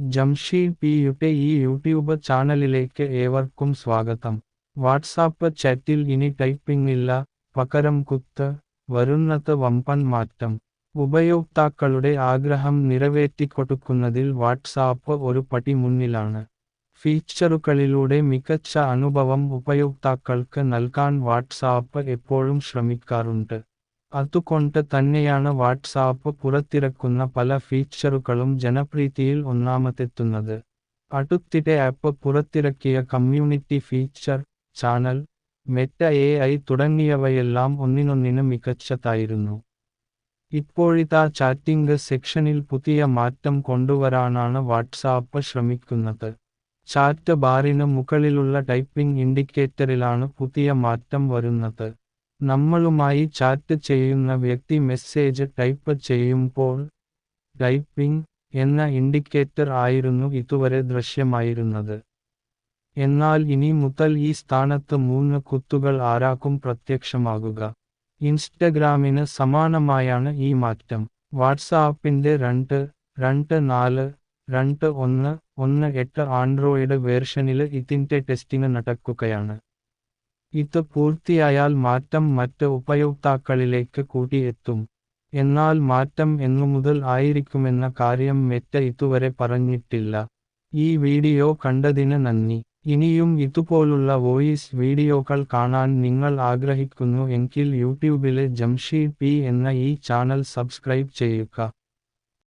ജംഷീദ് പിയുടെ ഈ യൂട്യൂബ് ചാനലിലേക്ക് ഏവർക്കും സ്വാഗതം. വാട്സാപ്പ് ചാറ്റിൽ ഇനി ടൈപ്പിംഗ് ഇല്ല പകരം കുത്ത് വരുന്നത് വമ്പൻ മാറ്റം. ഉപയോക്താക്കളുടെ ആഗ്രഹം നിറവേറ്റിക്കൊടുക്കുന്നതിൽ വാട്സാപ്പ് ഒരു പടി മുന്നിലാണ്. ഫീച്ചറുകളിലൂടെ മികച്ച അനുഭവം ഉപയോക്താക്കൾക്ക് നൽകാൻ വാട്സാപ്പ് എപ്പോഴും ശ്രമിക്കാറുണ്ട്. അതുകൊണ്ട് തന്നെയാണ് വാട്സാപ്പ് പുറത്തിറക്കുന്ന പല ഫീച്ചറുകളും ജനപ്രീതിയിൽ ഒന്നാമതെത്തുന്നത്. അടുത്തിടെ ആപ്പ് പുറത്തിറക്കിയ community feature channel Meta A I തുടങ്ങിയവയെല്ലാം ഒന്നിനൊന്നിന് മികച്ചതായിരുന്നു. ഇപ്പോഴിതാ ചാറ്റിംഗ് സെക്ഷനിൽ പുതിയ മാറ്റം കൊണ്ടുവരാനാണ് വാട്സാപ്പ് ശ്രമിക്കുന്നത്. ചാറ്റ് ബാറിന് മുകളിലുള്ള ടൈപ്പിംഗ് ഇൻഡിക്കേറ്ററിലാണ് പുതിയ മാറ്റം വരുന്നത്. നമ്മളുമായി ചാറ്റ് ചെയ്യുന്ന വ്യക്തി മെസ്സേജ് ടൈപ്പ് ചെയ്യുമ്പോൾ ടൈപ്പിംഗ് എന്ന ഇൻഡിക്കേറ്റർ ആയിരുന്നു ഇതുവരെ ദൃശ്യമായിരുന്നത്. എന്നാൽ ഇനി മുതൽ ഈ സ്ഥാനത്ത് മൂന്ന് കുത്തുകൾ ആരാക്കും പ്രത്യക്ഷമാകുക. ഇൻസ്റ്റഗ്രാമിന് സമാനമായാണ് ഈ മാറ്റം. വാട്സാപ്പിന്റെ രണ്ട് രണ്ട് നാല് രണ്ട് ഒന്ന് ഒന്ന് എട്ട് ആൻഡ്രോയിഡ് വേർഷനിൽ ഇതിന്റെ ടെസ്റ്റിംഗ് നടക്കുകയാണ്. ഇത് പൂർത്തിയായാൽ മാറ്റം മറ്റ് ഉപയോക്താക്കളിലേക്ക് കൂടിയെത്തും എന്നാൽ മാറ്റം എന്നു മുതൽ ആയിരിക്കുമെന്ന കാര്യം മെറ്റ ഇതുവരെ പറഞ്ഞിട്ടില്ല. ഈ വീഡിയോ കണ്ടതിന് നന്ദി. ഇനിയും ഇതുപോലുള്ള വോയിസ് വീഡിയോകൾ കാണാൻ നിങ്ങൾ ആഗ്രഹിക്കുന്നു എങ്കിൽ യൂട്യൂബിലെ ജംഷീദ് പി എന്ന ഈ ചാനൽ സബ്സ്ക്രൈബ് ചെയ്യുക.